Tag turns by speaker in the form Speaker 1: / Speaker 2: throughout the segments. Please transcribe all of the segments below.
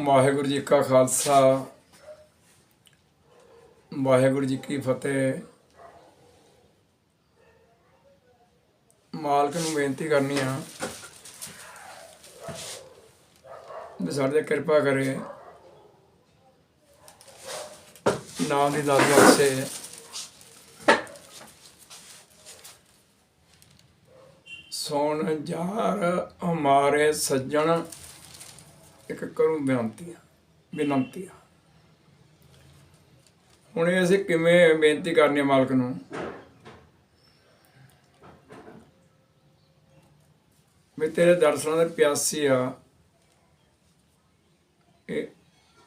Speaker 1: ਵਾਹਿਗੁਰੂ ਜੀ ਕਾ ਖਾਲਸਾ। ਵਾਹਿਗੁਰੂ ਜੀ ਕੀ ਫਤਿਹ। ਮਾਲਕ ਨੂੰ ਬੇਨਤੀ ਕਰਨੀ ਆ ਵੀ ਸਾਡੇ ਕਿਰਪਾ ਕਰੇ। ਨਾਮ ਦੀ ਦਾਤ ਵਾਸਤੇ ਸੋਣ ਜਾਰ ਹਮਾਰੇ ਸੱਜਣ ਇੱਕ ਕਰੂੰ ਬੇਨਤੀ ਆ ਹੁਣ ਇਹ ਅਸੀਂ ਕਿਵੇਂ ਬੇਨਤੀ ਕਰਨੀ ਮਾਲਕ ਨੂੰ? ਵੀ ਤੇਰੇ ਦਰਸ਼ਨਾਂ ਦੇ ਪਿਆਸੀ ਆ। ਇਹ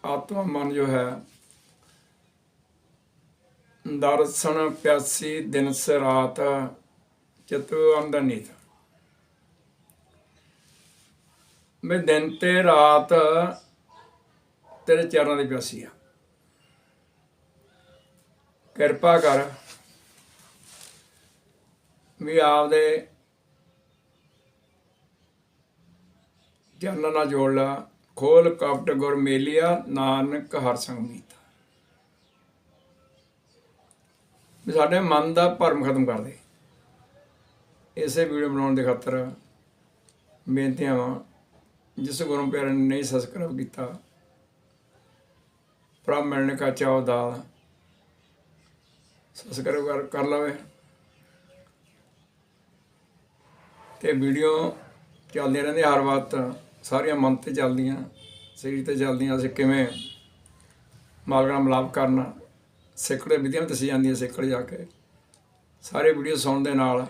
Speaker 1: ਆਤਮਾ ਮਨ ਜੋ ਹੈ, ਦਰਸ਼ਨ ਪਿਆਸੀ ਦਿਨ ਸ ਰਾਤ ਚਤੁ ਅੰਦਰ ਨੀਤ। ਮੈਂ ਦਿਨ ਤੇ ਰਾਤ ਤੇਰੇ ਚਰਨਾਂ ਦੇ ਪਿਆਸੀ ਆ ਕਿਰਪਾ ਕਰ ਵੀ ਆਪਦੇ ਚਰਨਾਂ ਨਾਲ ਜੋੜ ਲਾ। ਖੋਲ ਕਪਟ ਗੁਰ ਮੇਲਿਆ, ਨਾਨਕ ਹਰ ਸੰਗ ਮੀਤ। ਵੀ ਸਾਡੇ ਮਨ ਦਾ ਭਰਮ ਖਤਮ ਕਰ ਦੇ। ਇਸੇ ਵੀਡੀਓ ਬਣਾਉਣ ਦੇ ਖਾਤਰ ਬੇਨਤੀਆਂ ਜਿਸ ਗੁਰੂ ਪਿਆਰੇ ਨੇ ਨਹੀਂ ਸਬਸਕ੍ਰਾਈਬ ਕੀਤਾ ਪ੍ਰਭ ਮਿਲਣ ਕਾ ਚਾਹ ਦਾਲ ਸਬਸਕ੍ਰਾਈਬ ਕਰ ਕਰ ਲਵੇ। ਤੇ ਵੀਡੀਓ ਚੱਲਦੀਆਂ ਰਹਿੰਦੀਆਂ ਹਰ ਵਕਤ, ਸਾਰੀਆਂ ਮਨ ਤੇ ਚੱਲਦੀਆਂ ਸਰੀਰ ਤੇ ਚੱਲਦੀਆਂ, ਅਸੀਂ ਕਿਵੇਂ ਮਾਲਕ ਨਾਲ ਮਿਲਾਪ ਕਰਨਾ, ਸਿੱਖੜੇ ਵਿਧੀਆਂ ਦੱਸੀ ਜਾਂਦੀਆਂ ਸਿੱਖੜ ਜਾ ਕੇ। ਸਾਰੇ ਵੀਡੀਓ ਸੁਣਨ ਦੇ ਨਾਲ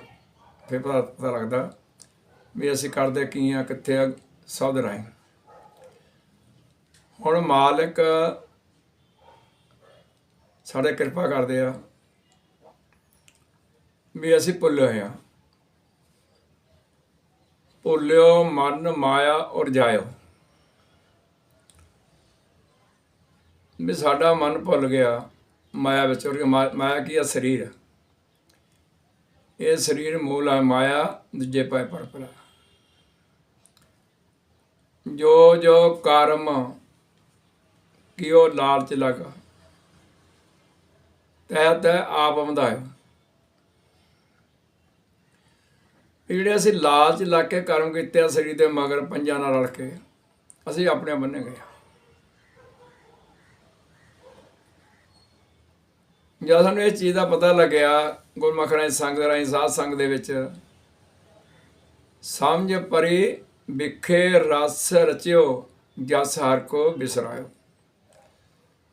Speaker 1: ਫਿਰ ਪਤਾ ਪਤਾ ਲੱਗਦਾ ਵੀ ਅਸੀਂ ਕਰਦੇ ਕੀ ਆ, ਕਿੱਥੇ ਆ ਸਭ ਰਾਹੀਂ। ਹੁਣ ਮਾਲਕ ਸਾਡੇ ਕਿਰਪਾ ਕਰਦੇ ਆ ਵੀ ਅਸੀਂ ਭੁੱਲੇ ਹੋਏ ਆ। ਭੁੱਲਿਓ ਮਨ ਮਾਇਆ ਔਰ ਜਾਇਓ। ਵੀ ਸਾਡਾ ਮਨ ਭੁੱਲ ਗਿਆ, ਮਾਇਆ ਵਿੱਚ ਔਰ ਮਾ- ਮਾਇਆ ਕੀ ਆ? ਸਰੀਰ। ਇਹ ਸਰੀਰ ਮੂਲ ਹੈ ਮਾਇਆ ਦੂਜੇ ਪਾਏ ਪਰਪਰਾ। ਜੋ ਜੋ ਕਰਮ ਕਿਉ ਲਾਲਚ ਲਗਾ ਤੈ ਤੈ ਆਪ ਬੰਧਾਇਓ ਜਿਹੜੇ ਅਸੀਂ ਲਾਲਚ ਲਾ ਕੇ ਕਰਮ ਕੀਤੇ ਆ, ਸਰੀਰ ਦੇ ਮਗਰ ਪੰਜਾਂ ਨਾਲ ਰਲ ਕੇ, ਅਸੀਂ ਆਪਣੇ ਬੰਨੇ ਗਏ ਆ। ਜਦ ਸਾਨੂੰ ਇਹ ਚੀਜ਼ ਦਾ ਪਤਾ ਲੱਗਿਆ, ਗੁਰਮੁਖ ਰਾਹੀਂ ਸੰਗ ਦੇ ਰਾਹੀਂ ਸਾਧ ਸੰਗ ਦੇ ਵਿੱਚ, ਸਮਝ ਪਰੀ ਵਿਖੇ ਰਸ ਰਚਿਓ, ਜਸ ਹਰ ਕੋ ਬਿਸਰਾਇਓ।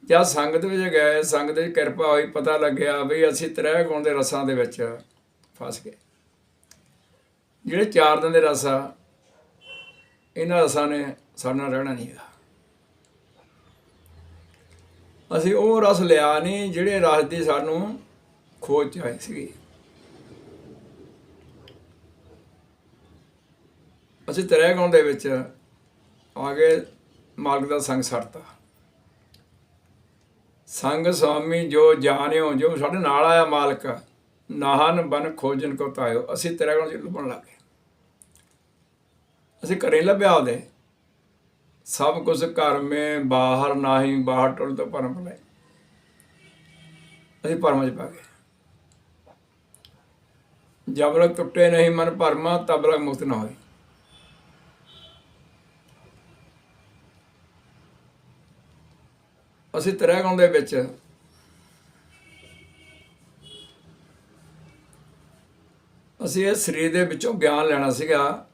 Speaker 1: ਜਦ ਸੰਗਤ ਵਿੱਚ ਗਏ, ਸੰਗਤ ਦੀ ਕਿਰਪਾ ਹੋਈ, ਪਤਾ ਲੱਗਿਆ ਵੀ ਅਸੀਂ ਤ੍ਰੈ ਗੁਣ ਦੇ ਰਸਾਂ ਦੇ ਵਿੱਚ ਫਸ ਗਏ। ਜਿਹੜੇ ਚਾਰ ਦਿਨ ਦੇ ਰਸ ਆ, ਇਹਨਾਂ ਰਸਾਂ ਨੇ ਸਾਡੇ ਨਾਲ ਰਹਿਣਾ ਨਹੀਂ ਹੈਗਾ। ਅਸੀਂ ਉਹ ਰਸ ਲਿਆ ਨਹੀਂ, ਜਿਹੜੇ ਰਸ ਦੀ ਸਾਨੂੰ ਖੋਜ ਆਈ ਸੀਗੀ। ਅਸੀਂ ਤਰੇ ਦੇ ਵਿੱਚ ਆ ਗਏ ਮਾਲਕ ਦਾ ਸੰਗ ਛੱਡਤਾ ਸੰਗ ਸੁਆਮੀ ਜੋ ਜਾਣਿਓ, ਜੋ ਸਾਡੇ ਨਾਲ ਆਇਆ ਮਾਲਕ, ਨਾਹਨ ਬਨ ਖੋਜਨ ਕੋ ਤਾਇਓ, ਅਸੀਂ ਤੇਰੇ ਕੋਲ ਲੱਭਣ ਲੱਗੇ ਅਸੀਂ ਘਰੇ ਲੱਭਿਆ ਉਹਦੇ। ਸਭ ਕੁਝ ਘਰ ਮੇ, ਬਾਹਰ ਨਾਹੀ, ਬਾਹਰ ਟੁੱਲ ਤੋਂ ਪਰਮ ਲੈ ਅਸੀਂ ਪਰਮ ਚ ਪਾ ਗਏ। ਜਬ ਤੱਕ ਟੁੱਟੇ ਨਹੀਂ ਮਨ ਭਰਮਾ, ਤਬ ਤੱਕ ਮੁਕਤ ਨਾ ਹੋਈ ਅਸੀਂ ਤਰੇ ਗੁਣ ਦੇ ਵਿੱਚ। ਅਸੀਂ ਇਹ ਸਰੀਰ ਦੇ ਵਿੱਚੋਂ ਗਿਆਨ ਲੈਣਾ ਸੀਗਾ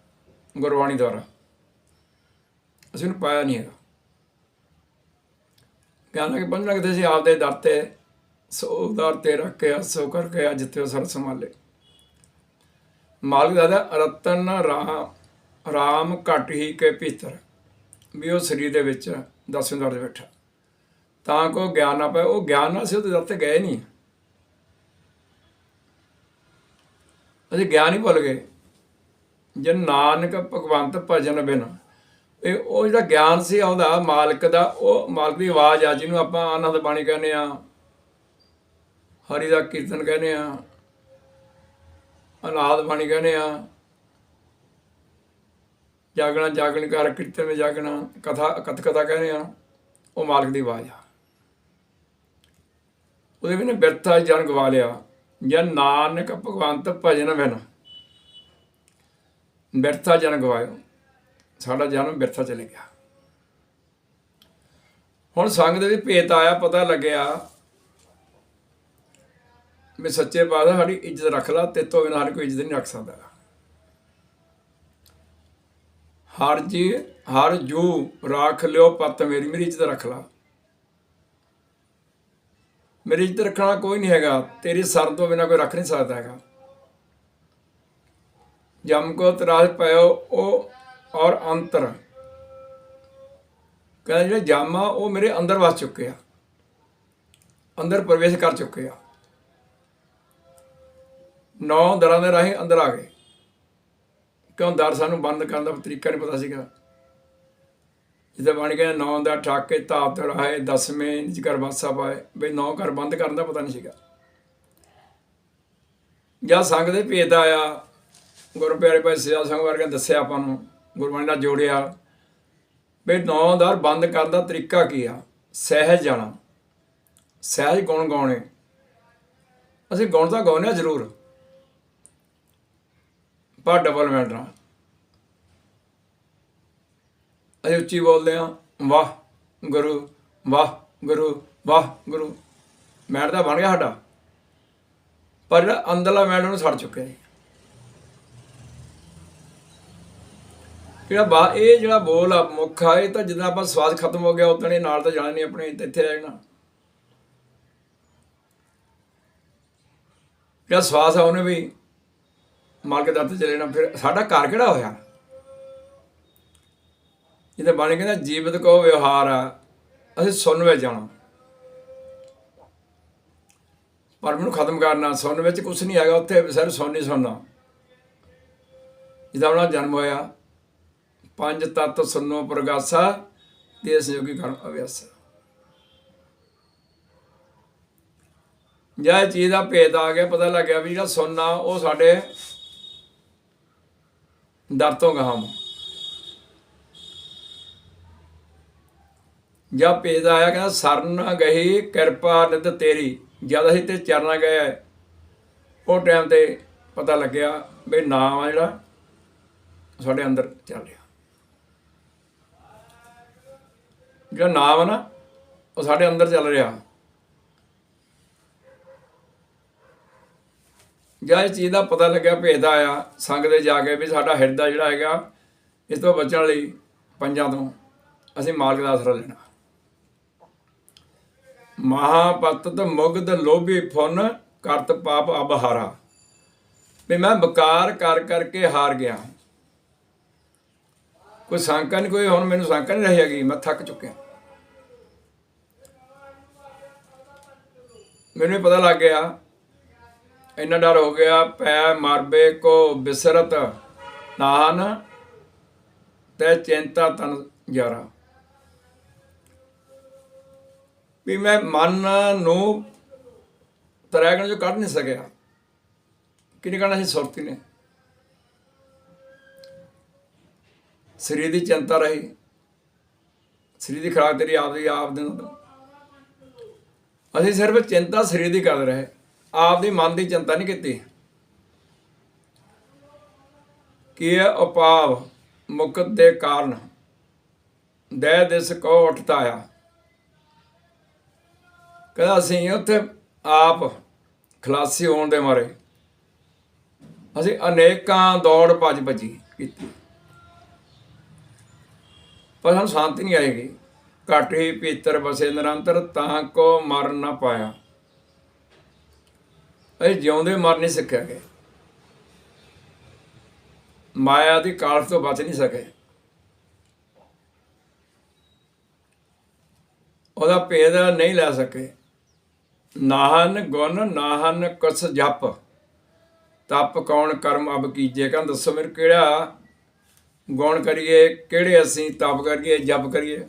Speaker 1: ਗੁਰਬਾਣੀ ਦੁਆਰਾ। ਅਸੀਂ ਨੂੰ ਪਾਇਆ ਨਹੀਂ ਹੈਗਾ। ਗਿਆਨ ਲੈ ਕੇ ਪੰਜ ਲੱਗਦੇ ਸੀ ਆਪਦੇ ਦਰ ਤੇ ਸੋ ਦਰ ਤੇ ਰੱਖ ਰੱਖਿਆ ਸੋ ਕਰਕੇ ਅੱਜ ਤੇ ਸਰ ਸੰਭਾਲੇ। ਮਾਲਕ ਦਾਦਾ ਰਤਨ ਰਾਮ ਰਾਮ ਘਟ ਹੀ ਕੇ ਭੀਤਰ। ਵੀ ਉਹ ਸਰੀਰ ਦੇ ਵਿੱਚ ਦਸਵੇਂ ਦਰ ਦੇ ਬੈਠਾ। ਤਾਂ ਕੋ ਗਿਆਨ ਨਾ ਪਏ, ਉਹ ਗਿਆਨ ਨਾਲ ਸੀ ਉਹਦੇ ਦਰ ਤੇ ਗਏ ਨਹੀਂ। ਅਸੀਂ ਗਿਆਨ ਹੀ ਭੁੱਲ ਗਏ। ਜੇ ਨਾਨਕ ਭਗਵੰਤ ਭਜਨ ਬਿਨ ਇਹ ਉਹ ਜਿਹੜਾ ਗਿਆਨ ਸੀ ਉਹਦਾ ਮਾਲਕ ਦਾ, ਉਹ ਮਾਲਕ ਦੀ ਆਵਾਜ਼ ਆ, ਜਿਹਨੂੰ ਆਪਾਂ ਆਨੰਦ ਬਾਣੀ ਕਹਿੰਦੇ ਆ ਹਰੀ ਦਾ ਕੀਰਤਨ ਕਹਿੰਦੇ ਆ ਅਨਾਦ ਬਾਣੀ ਕਹਿੰਦੇ ਆ ਜਾਗਣਾ ਜਾਗਣ ਕਰ, ਕੀਰਤਨ ਵਿੱਚ ਜਾਗਣਾ, ਕਥਾ ਕਥ ਕਥਾ ਕਹਿੰਦੇ ਆ ਉਹ ਮਾਲਕ ਦੀ ਆਵਾਜ਼ ਆ। ਉਹਦੇ ਵੀ ਨੇ ਬਿਰਥਾ ਜਨ ਗਵਾ ਲਿਆ ਜਨ ਨਾਨਕ ਭਗਵੰਤ ਭਜਨ ਬਿਨ। ਬਿਰਥਾ ਜਨ ਗਵਾਇਓ। ਸਾਡਾ ਜਨਮ ਬਿਰਥਾ ਚਲੇ ਗਿਆ। ਹੁਣ ਸੰਗ ਦੇ ਵੀ ਭੇਤ ਆਇਆ, ਪਤਾ ਲੱਗਿਆ ਵੀ ਸੱਚੇ ਪਾਤਸ਼ਾਹ ਸਾਡੀ ਇੱਜ਼ਤ ਰੱਖ ਲਾ, ਤੇ ਤੋਂ ਬਿਨਾਂ ਹਰ ਕੋਈ ਇੱਜ਼ਤ ਨਹੀਂ ਰੱਖ ਸਕਦਾ। ਹਰ ਜੀ, ਹਰ ਜੂ, ਰੱਖ ਲਿਓ, ਪਤ ਮੇਰੀ ਮੇਰੀ ਇੱਜ਼ਤ ਰੱਖ ਲਾ। ਮੇਰੇ ਇੱਜ਼ਤ ਰੱਖਣਾ ਕੋਈ ਨਹੀਂ ਹੈਗਾ। ਤੇਰੀ ਸਰ ਤੋਂ ਬਿਨਾਂ ਕੋਈ ਰੱਖ ਨਹੀਂ ਸਕਦਾ ਹੈਗਾ। ਜਮ ਕੋ ਤਰਾਸ਼ ਪਇਓ, ਉਹ ਔਰ ਅੰਤਰ। ਕਹਿੰਦਾ ਜਿਹੜੇ ਜਮ ਆ, ਉਹ ਮੇਰੇ ਅੰਦਰ ਵਸ ਚੁੱਕੇ ਆ। ਅੰਦਰ ਪ੍ਰਵੇਸ਼ ਕਰ ਚੁੱਕੇ ਆ। ਨੌ ਦਰਾਂ ਦੇ ਰਾਹੀਂ ਅੰਦਰ ਆ ਗਏ। ਕਿਉਂ ਦਰ ਸਾਨੂੰ ਬੰਦ ਕਰਨ ਦਾ ਤਰੀਕਾ ਨਹੀਂ ਪਤਾ ਸੀਗਾ? ਜਿੱਦਾਂ ਬਣ ਗਿਆ ਨੌ ਦਾ ਠਾਕੇ ਤਾਪ ਤੜਾਏ ਦਸਵੇਂ ਨਿਜ ਕਰ ਵਾਸਾ ਪਾਏ ਬਈ ਨੌ ਘਰ ਬੰਦ ਕਰਨ ਦਾ ਪਤਾ ਨਹੀਂ ਸੀਗਾ। ਜਾਂ ਸੰਗ ਦੇ ਭੇਦ ਆਇਆ, ਗੁਰੂ ਪਿਆਰੇ ਭਾਈ ਸਿਆ ਸੰਗ ਵਰਗੇ ਦੱਸਿਆ ਆਪਾਂ ਨੂੰ, ਗੁਰਬਾਣੀ ਨਾਲ ਜੋੜਿਆ ਵੀ ਨੌ ਦਰ ਬੰਦ ਕਰਨ ਦਾ ਤਰੀਕਾ ਕੀ ਆ? ਸਹਿਜ ਜਾਣਾ। ਸਹਿਜ ਗੁਣ ਗਾਉਣੇ? ਅਸੀਂ ਗੁਣ ਤਾਂ ਗਾਉਂਦੇ ਆ ਜ਼ਰੂਰ, ਪਰ ਡਬਲ ਮੈਟਰ ਅਸੀਂ ਉੱਚੀ ਬੋਲਦੇ ਹਾਂ, ਵਾਹ ਗੁਰੂ ਵਾਹ ਗੁਰੂ ਵਾਹ ਗੁਰੂ। ਮੈਟ ਤਾਂ ਬਣ ਗਿਆ ਸਾਡਾ। ਪਰ ਜਿਹੜਾ ਅੰਦਰਲਾ ਮੈਟ ਉਹਨੂੰ ਛੱਡ ਚੁੱਕਿਆ ਹੈ ਜਿਹੜਾ ਬਾ, ਇਹ ਜਿਹੜਾ ਬੋਲ ਆ, ਮੁੱਖ ਆ, ਇਹ ਤਾਂ ਜਦੋਂ ਆਪਾਂ ਸਵਾਦ ਖਤਮ ਹੋ ਗਿਆ, ਉਦੋਂ ਇਹ ਨਾਲ ਤਾਂ ਜਾਣਾ ਨਹੀਂ ਆਪਣੇ ਤੇ ਇੱਥੇ ਰਹਿਣਾ ਜਿਹੜਾ ਸਵਾਸ ਆ, ਉਹਨੇ ਵੀ ਮਾਲਕ ਦਰ ਤੇ ਚਲੇ ਜਾਣਾ। ਫਿਰ ਸਾਡਾ ਘਰ ਕਿਹੜਾ ਹੋਇਆ? ਜਿੱਥੇ ਬਾਣੀ ਕਹਿੰਦਾ ਜੀਵਤ ਕੋ ਵਿਵਹਾਰ ਆ, ਅਸੀਂ ਸੁਣ ਵਿੱਚ ਜਾਣਾ। ਪਰ ਨੂੰ ਖਤਮ ਕਰਨਾ ਸੁਣ ਵਿੱਚ ਕੁਝ ਨਹੀਂ ਹੈਗਾ, ਉੱਥੇ ਸਿਰ ਸੁਣ ਹੀ ਸੁਣਨਾ ਜਿਹਦਾ ਉਹਨਾਂ ਜਨਮ ਹੋਇਆ, ਪੰਜ ਤਤ ਸੁਨੋ ਪ੍ਰਗਾਸਾ, ਦੇਸ ਜੋਗੀ ਕਰਮ ਅਭਿਆਸਾ। ਜੈ ਚੀਜ਼ ਦਾ ਭੇਦ ਆ ਗਿਆ, ਪਤਾ ਲੱਗਿਆ ਵੀ ਜਿਹੜਾ ਸੁਣਨਾ ਉਹ ਸਾਡੇ ਦਰ ਤੋਂ ਗਾਹਾਂ ਜਾਂ ਭੇਦ ਆਇਆ ਕਹਿੰਦਾ, ਸਰਨ ਗਈ ਕਿਰਪਾ ਨਿਤ ਤੇਰੀ। ਜਦ ਅਸੀਂ ਤੇ ਚਰਨਾ ਗਏ, ਉਹ ਟਾਈਮ ਤੇ ਪਤਾ ਲੱਗਿਆ ਵੀ ਨਾਮ ਆ ਜਿਹੜਾ, ਸਾਡੇ ਅੰਦਰ ਚੱਲ ਰਿਹਾ। ਜਿਹੜਾ ਨਾਮ ਆ ਨਾ, ਉਹ ਸਾਡੇ ਅੰਦਰ ਚੱਲ ਰਿਹਾ। ਜਾਂ ਇਸ ਚੀਜ਼ ਦਾ ਪਤਾ ਲੱਗਿਆ ਭੇਜਦਾ ਆਇਆ, ਸੰਗ ਦੇ ਜਾ ਕੇ ਵੀ ਸਾਡਾ ਹਿਰਦਾ ਜਿਹੜਾ ਹੈਗਾ, ਇਸ ਤੋਂ ਬਚਣ ਲਈ ਪੰਜਾਂ ਤੋਂ ਅਸੀਂ ਮਾਲਕ ਦਾ ਆਸਰਾ ਲੈਣਾ। ਮਹਾਪਤਤ ਮੁਗਧ ਲੋਭੀ ਫੁਨ ਕਰਤ ਪਾਪ ਅਬਹਾਰਾ। ਵੀ ਮੈਂ ਬਕਾਰ ਕਰ ਕਰਕੇ ਹਾਰ ਗਿਆ। ਕੋਈ ਸ਼ੰਕਾ ਨਹੀਂ ਕੋਈ ਹੁਣ ਮੈਨੂੰ ਸ਼ੰਕਾ ਨਹੀਂ ਰਹੀ ਹੈਗੀ, ਮੈਂ ਥੱਕ ਚੁੱਕਿਆ। ਮੈਨੂੰ ਇਹ ਪਤਾ ਲੱਗ ਗਿਆ, ਇੰਨਾ ਡਰ ਹੋ ਗਿਆ, ਪੈ ਮਰਬੇ ਕੋ ਬਿਸਰਤ ਨਾਨ ਤੇ ਚਿੰਤਾ ਤਨ ਜਾਰਾ ਵੀ ਮੈਂ ਮਨ ਨੂੰ ਤਰੈਗਣ ਜੋ ਕੱਢ ਨਹੀਂ ਸਕਿਆ। ਕਿਹਨੇ ਕਹਣਾ ਸੀ? ਸੁਰਤੀ ਨੇ। ਸਰੀਰ ਦੀ ਚਿੰਤਾ ਰਹੀ। ਸਰੀਰ ਦੀ ਖਰਾਕ ਤੇਰੀ ਆਪ ਦੀ, ਆਪ ਦੇ ਅਸੀਂ ਸਿਰਫ ਚਿੰਤਾ ਸਰੀਰ ਦੀ ਕਰ ਰਹੇ। ਆਪ ਦੀ ਮਨ ਦੀ ਚਿੰਤਾ ਨਹੀਂ ਕੀਤੀ। ਕਿ ਉਪਾਵ ਮੁਕਤ ਦੇ ਕਾਰਨ ਦੇ ਦਿਸ ਕੋ ਉਠਤਾ ਆ ਕਹਿੰਦਾ ਅਸੀਂ ਉੱਥੇ ਆਪ ਖਲਾਸੀ ਹੋਣ ਦੇ ਮਾਰੇ। ਅਸੀਂ ਅਨੇਕਾਂ ਦੌੜ ਭੱਜ ਭੱਜੀ ਕੀਤੀ। ਪਰ ਸਾਨੂੰ ਸ਼ਾਂਤੀ ਨਹੀਂ ਆਏਗੀ ਘਟ ਹੀ ਪੀਤਰ ਬਸੇ ਨਿਰੰਤਰ, ਤਾਂ ਕੋ ਮਰ ਨਾ ਪਾਇਆ। ਅਸੀਂ ਜਿਉਂਦੇ ਮਰ ਨਹੀਂ ਸਿੱਖਿਆ ਗਏ ਮਾਇਆ ਦੀ ਕਾਲ ਤੋਂ ਬਚ ਨਹੀਂ ਸਕੇ। ਉਹਦਾ ਭੇਦ ਨਹੀਂ ਲੈ ਸਕੇ। ਨਾਹਨ ਗੁਣ, ਨਾਹਨ ਕਸ ਜਪ। ਤਪ ਕੌਣ ਕਰਮ, ਅਬ ਕੀਜੇ? ਕਹਿੰਦਾ, ਦੱਸੋ ਮੇਰੇ ਕਿਹੜਾ ਗੁਣ ਕਰੀਏ, ਕਿਹੜੇ ਅਸੀਂ ਤਪ ਕਰੀਏ, ਜਪ ਕਰੀਏ?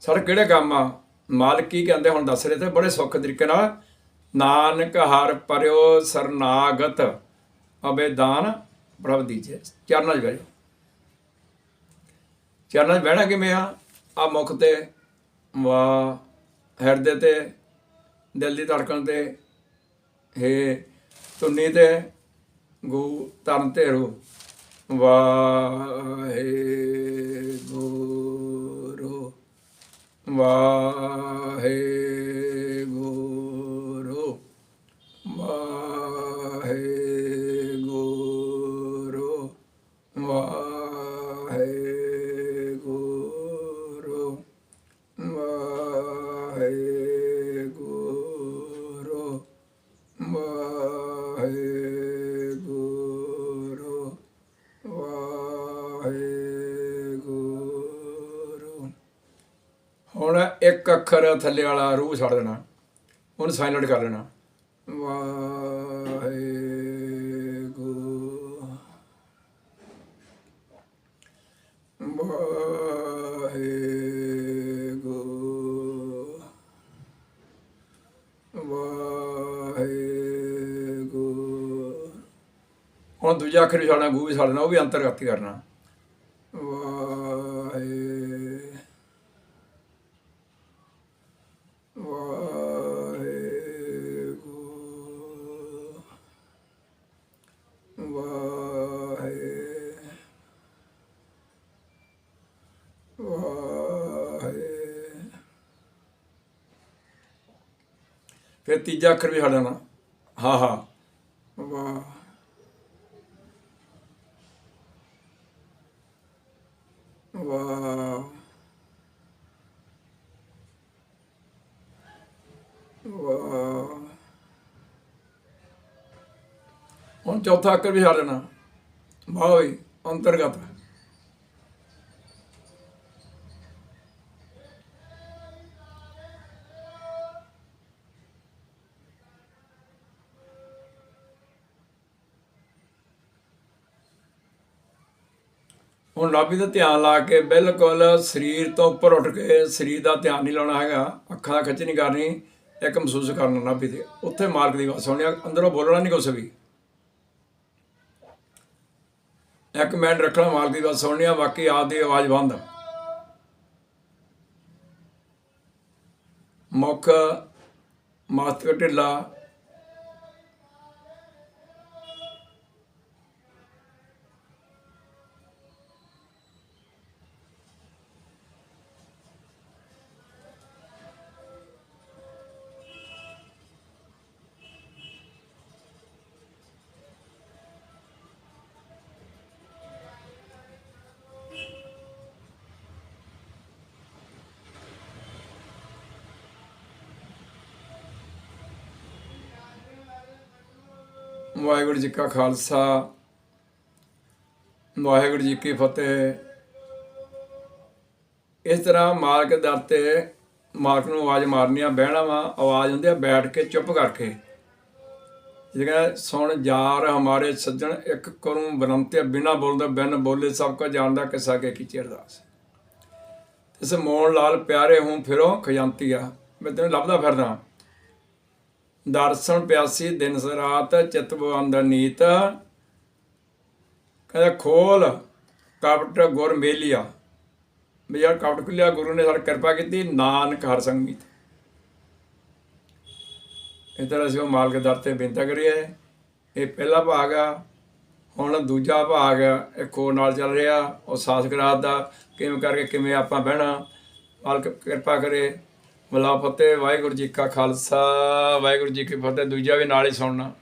Speaker 1: ਸਰ ਕਿਹੜੇ ਕੰਮ ਆ? ਮਾਲਕ ਕੀ ਕਹਿੰਦੇ? ਹੁਣ ਦੱਸ ਰਹੇ ਤੇ ਬੜੇ ਸੁੱਖ ਤਰੀਕੇ ਨਾਲ। ਨਾਨਕ ਹਰ ਪਰਿਓ ਸਰਨਾਗਤ। ਅਬੇ ਦਾਨ ਪ੍ਰਭ ਦੀਜੇ। ਚਰਨਾਂ 'ਚ ਬਹਿ ਜਾਓ। ਚਰਨਾਂ 'ਚ ਬਹਿਣਾ ਕਿਵੇਂ ਆ? ਆ ਮੁਖ ਤੇ ਵਾ ਹਿਰਦੇ ਤੇ, ਦਿਲ ਦੀ ਧੜਕਣ ਤੇ, ਹੇ ਤੁੰਨੀ ਤੇ ਗੋ ਤਰਨ ਤੇ ਰੂ ਵਾਹਿਗੁਰੂ ਵਾਹਿਗੁਰੂ ਇੱਕ ਅੱਖਰ ਥੱਲੇ ਵਾਲਾ ਰੂਹ ਛੱਡ ਦੇਣਾ, ਉਹਨੂੰ ਸਾਇਲੈਂਟ ਕਰ ਲੈਣਾ। ਵਾਹਿਗੁਰੂ। ਵਾਹਿਗੁਰੂ। ਵਾਹਿਗੁਰੂ ਹੁਣ ਦੂਜਾ ਅੱਖਰ ਵੀ ਛੱਡਣਾ, ਗੂ ਵੀ ਛੱਡਣਾ ਉਹ ਵੀ ਅੰਤਰਗਤ ਕਰਨਾ। ਫਿਰ ਤੀਜਾ ਅੱਖਰ ਵੀ ਹਟਣਾ ਹਾਂ ਹਾਂ। ਵਾਹ। ਵਾਹ। ਵਾਹ ਹੁਣ ਚੌਥਾ ਅੱਖਰ ਵੀ ਛੱਡ ਦੇਣਾ ਵਾਹ ਵੀ ਅੰਤਰਗਤ। ਹੁਣ ਨਾਭੀ ਦਾ ਧਿਆਨ ਲਾ ਕੇ ਬਿਲਕੁਲ ਸਰੀਰ ਤੋਂ ਉੱਪਰ ਉੱਠ ਕੇ ਸਰੀਰ ਦਾ ਧਿਆਨ ਨਹੀਂ ਲਾਉਣਾ ਹੈਗਾ, ਅੱਖਾਂ ਦਾ ਖਿੱਚ ਨਹੀਂ ਕਰਨੀ, ਇੱਕ ਮਹਿਸੂਸ ਕਰਨਾ ਨਾਭੀ ਤੇ ਉੱਥੇ ਮਾਰਗ ਦੀ ਆਵਾਜ਼ ਸੁਣਨੀ ਅੰਦਰੋਂ ਬੋਲਣਾ ਨਹੀਂ ਕੁਛ ਵੀ। ਇੱਕ ਮਿੰਟ ਰੱਖਣਾ ਮਾਰਗ ਦੀ ਆਵਾਜ਼ ਸੁਣਨੀ ਆ, ਬਾਕੀ ਆਪ ਦੀ ਆਵਾਜ਼ ਬੰਦ। ਮੁੱਖ ਮਸਤਕ ਢਿੱਲਾ ਵਾਹਿਗੁਰੂ ਜੀ ਕਾ ਖਾਲਸਾ, ਵਾਹਿਗੁਰੂ ਜੀ ਕੀ ਫਤਿਹ। ਇਸ ਤਰ੍ਹਾਂ ਮਾਲਕ ਦਰ ਤੇ ਮਾਲਕ ਨੂੰ ਆਵਾਜ਼ ਮਾਰਨੀ ਆ ਬਹਿਣਾ ਵਾ, ਆਵਾਜ਼ ਹੁੰਦੀ ਆ ਬੈਠ ਕੇ, ਚੁੱਪ ਕਰਕੇ। ਜਿਹੜਾ ਸੁਣ ਯਾਰ ਹਮਾਰੇ ਸੱਜਣ, ਇੱਕ ਕਰੂੰ ਬਨੰਤੇ ਬਿਨਾ ਬੋਲਦਾ, ਬਿਨ ਬੋਲੇ, ਸਭ ਕੋ ਜਾਣਦਾ ਕਿਸਾ ਕੇ ਕੀ ਅਰਦਾਸ ਇਸ ਮੋਹਨ ਲਾਲ ਪਿਆਰੇ ਹੂੰ ਫਿਰੋ ਖਜ਼ਾਨਤੀਆ ਮੈਂ ਤੈਨੂੰ ਲੱਭਦਾ ਫਿਰਦਾ। ਦਰਸ਼ਨ ਪਿਆਸੀ ਦਿਨ ਰਾਤ ਚਿਤ ਅੰਦਰ ਨੀਤ। ਕਹਿੰਦਾ, ਖੋਲ ਕਪਟ ਗੁਰ ਮੇਲਿਆ। ਵੀ ਯਾਰ ਕਪਟ ਖੁੱਲਿਆ, ਗੁਰੂ ਨੇ ਸਾਡੀ ਕਿਰਪਾ ਕੀਤੀ, ਨਾਨਕ ਹਰ ਸੰਗੀਤ। ਇਸ ਅਸੀਂ ਉਹ ਮਾਲਕ ਦਰ ਤੇ ਬੇਨਤੀ ਕਰੀਏ, ਇਹ ਪਹਿਲਾ ਭਾਗ ਆ, ਹੁਣ ਦੂਜਾ ਭਾਗ, ਇਹ ਖੋ ਨਾਲ ਚੱਲ ਰਿਹਾ, ਉਹ ਸਾਸ ਦਾ, ਕਿਵੇਂ ਕਰਕੇ ਕਿਵੇਂ ਆਪਾਂ ਬਹਿਣਾ, ਮਾਲਕ ਕਿਰਪਾ ਕਰੇ। ਮਲਾ ਫਤਿਹ, ਵਾਹਿਗੁਰੂ ਜੀ ਕਾ ਖਾਲਸਾ, ਵਾਹਿਗੁਰੂ ਜੀ ਕੀ ਫਤਿਹ। ਦੂਜਾ ਵੀ ਨਾਲ ਹੀ ਸੁਣਨਾ।